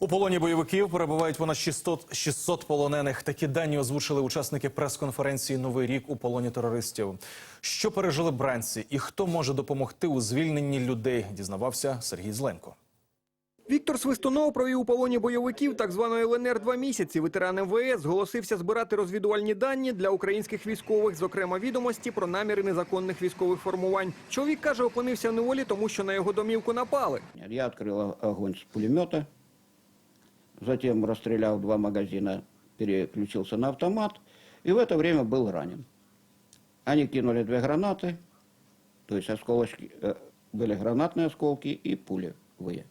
У полоні бойовиків перебувають понад 600, 600 полонених. Такі дані озвучили учасники прес-конференції Новий рік у полоні терористів. Що пережили бранці і хто може допомогти у звільненні людей? Дізнавався Сергій Зленко. Віктор Свистунов провів у полоні бойовиків так званої ЛНР два місяці. Ветеран МВС зголосився збирати розвідувальні дані для українських військових, зокрема відомості про наміри незаконних військових формувань. Чоловік каже, опинився в неволі, тому що на його домівку напали. Я открыл огонь с пулемета, затем расстрелял два магазина, переключился на автомат и в это время был ранен. Они кинули две гранаты, то есть осколочки, э, были гранатные осколки и пулевые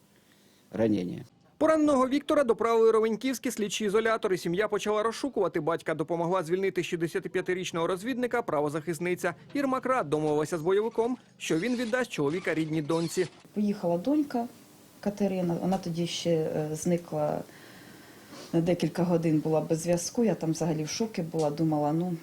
ранения. Пораненого Віктора доправили ровеньківські слідчі ізолятори. Сім'я почала розшукувати батька. Допомогла звільнити 65-річного розвідника правозахисниця. Ірма Крат домовилася з бойовиком, що він віддасть чоловіка рідній доньці. Поїхала донька Катерина, вона тоді ще е, зникла на декілька годин, була без зв'язку. Я там взагалі в шокі була, думала, ну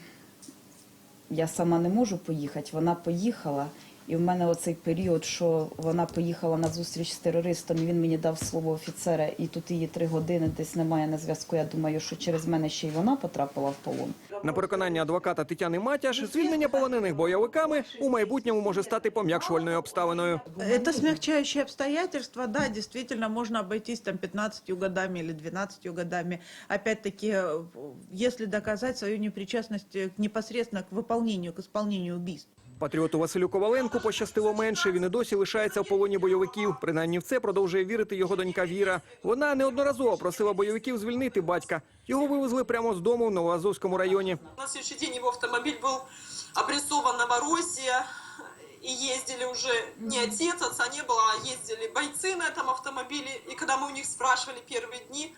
я сама не можу поїхати. Вона поїхала, і в мене оцей період, що вона поїхала на зустріч з терористом, і він мені дав слово офіцера, і тут її три години десь немає на зв'язку. Я думаю, що через мене ще й вона потрапила в полон. На переконання адвоката Тетяни Матяш, звільнення полонених бойовиками у майбутньому може стати пом'якшувальною обставиною. Это смягчающие обстоятельства, да, действительно, можно обойтись там 15 годами или 12 годами. Опять-таки, э, если доказать свою непричастность э, к- непосредственно к выполнению, к исполнению убийств. Патріоту Василю Коваленку пощастило менше. Він і досі лишається в полоні бойовиків. Принаймні в це продовжує вірити його донька Віра. Вона неодноразово просила бойовиків звільнити батька. Його вивезли прямо з дому в Новоазовському районі. На следующий день его автомобиль был обрисован Новороссия. И ездили уже не отец, отца не было, а ездили бойцы на этом автомобиле. И когда мы у них спрашивали первые дни,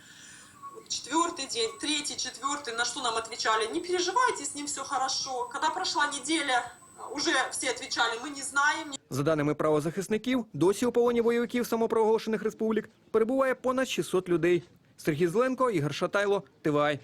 четвертый день, третий, четвертый, на что нам отвечали, не переживайте, с ним все хорошо. Когда прошла неделя, уже всі відповіли, ми не знаємо. За даними правозахисників, досі у полоні бойовиків самопроголошених республік перебуває понад 600 людей. Сергій Зленко, Ігор Шатайло, ТВАЙ.